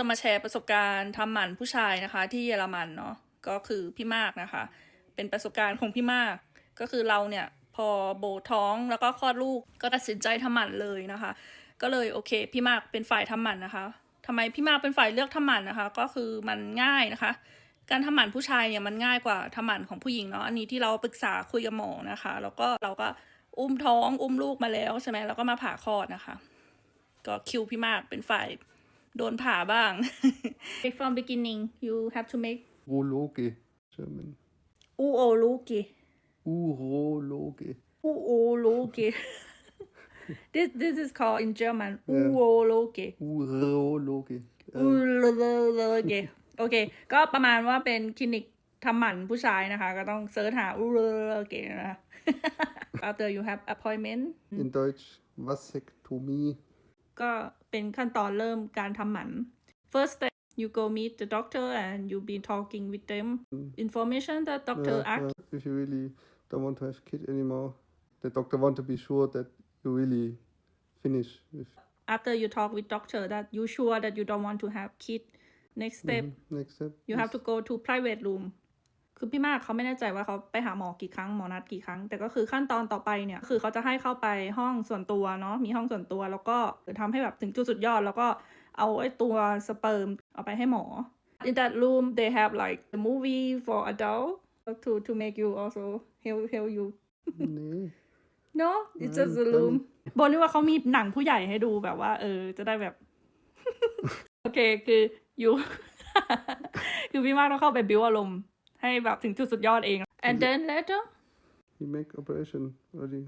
จะมาแชร์ประสบการณ์ทำหมันผู้ชายนะคะ ที่เยอรมันเนาะก็คือพี่มากนะคะ เป็นประสบการณ์ของพี่มาก ก็คือเราเนี่ยพอโบท้องแล้วก็คลอดลูกก็ตัดสินใจทำหมันเลยนะคะ ก็เลยโอเคพี่มากเป็นฝ่ายทำหมันนะคะทำไมพี่มากเป็นฝ่ายเลือกทำหมันนะคะ ก็คือมันง่ายนะคะ การทำหมันผู้ชายเนี่ยมันง่ายกว่าทำหมันของผู้หญิงเนาะอันนี้ที่เราปรึกษาคุยกับหมอนะคะ แล้วก็เราก็อุ้มท้องอุ้มลูกมาแล้วใช่ไหมแล้วก็มาผ่าคลอดนะคะ ก็คิวพี่มากเป็นฝ่าย โดนผ่าบ้าง from beginning you have to make Urologe, German. อูโอลูกิ Urologe. อูโอลูกิ this this is called in German อูโอลูกิ Urologe. อูโลโกิโอเค ก็ประมาณว่าเป็นคลินิกทำหมันผู้ชายนะคะ ก็ต้องเซิร์ชหาอูโลเกนะคะ after you have appointment In Deutsch Vasektomie. ก็เป็นขั้นตอนเริ่มการทำหมัน first step you go meet the doctor and you be talking with them information that doctor Yeah, ask yeah, if you really don't want to have kid anymore, the doctor want to be sure that you really finish with after you talk with doctor that you sure that you don't want to have kid next step Mhm. next step. you have to go to private room คือพี่มากเขาไม่แน่ใจว่าเขาไปหาหมอกี่ครั้งหมอนัดกี่ครั้ง แต่ก็คือขั้นตอนต่อไปเนี่ยคือเขาจะให้เข้าไปห้องส่วนตัวเนาะมีห้องส่วนตัว แล้วก็ทำให้แบบถึงจุดสุดยอด แล้วก็เอาไอ้ตัวสเปิร์มเอาไปให้หมอ in that room they have like the movie for adult to to make you also help help you nee. no it's just a อืม room บนนี่ว่าเขามีหนังผู้ใหญ่ให้ดูแบบว่า เออ จะได้แบบ โอเคคืออยู่คือพี่มากต้องเข้าไปบิวอารมณ์ ให้แบบถึงจุดสุดยอดเอง and then later You make operation already.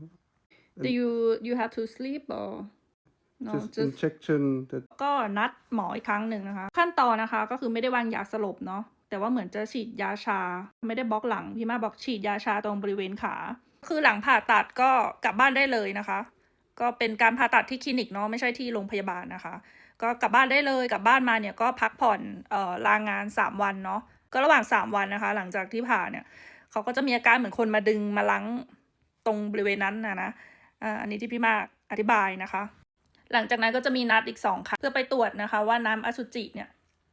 do you you have to sleep or no just, just injection that ก็นัดหมออีกครั้งหนึ่งนะคะ ขั้นตอนนะคะก็คือไม่ได้วางยาสลบเนาะแต่ว่าเหมือนจะฉีดยาชา ไม่ได้บล็อกหลัง พี่มาบอกฉีดยาชาตรงบริเวณขา คือหลังผ่าตัดก็กลับบ้านได้เลยนะคะ ก็เป็นการผ่าตัดที่คลินิกเนาะไม่ใช่ที่โรงพยาบาลนะคะ ก็กลับบ้านได้เลยกลับบ้านมาเนี่ยก็พักผ่อนเอ่อลางาน 3 วันเนาะ ก็ระหว่าง 3 วันนะคะ หลังจากที่ผ่าเนี่ยเขาก็จะมีอาการเหมือนคนมาดึงมาล้างตรงบริเวณนั้นนะนะอ่าอันนี้ที่พี่มากอธิบายนะคะ หลังจากนั้นก็จะมีนัดอีกสองครั้งเพื่อไปตรวจนะคะ ว่าน้ำอสุจิเนี่ย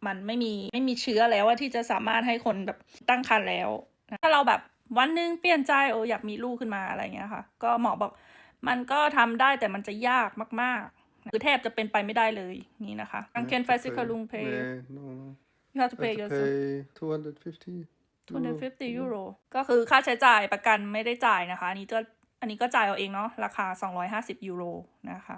มันไม่มีไม่มีเชื้อแล้วว่าที่จะสามารถให้คนแบบตั้งครรภ์แล้วนะถ้าเราแบบวันหนึงเปลี่ยนใจโอ้อยากมีลูกขึ้นมาอะไรเงี้ยค่ะ ก็หมอบอกมันก็ทำได้แต่มันจะยากมากๆ คือแทบจะเป็นไปไม่ได้เลยนี่นะคะอังเคน Yeah, ไฟ to ซิคา pay. ลุงเพย์ Nee, no, no. You have to I pay have to yourself pay 250. 250ยูโรก็คือค่าใช้จ่ายประกันไม่ได้จ่ายนะคะ อันนี้ก็อันนี้ก็จ่ายเอาเองเนาะราคา 250 ยูโรนะคะ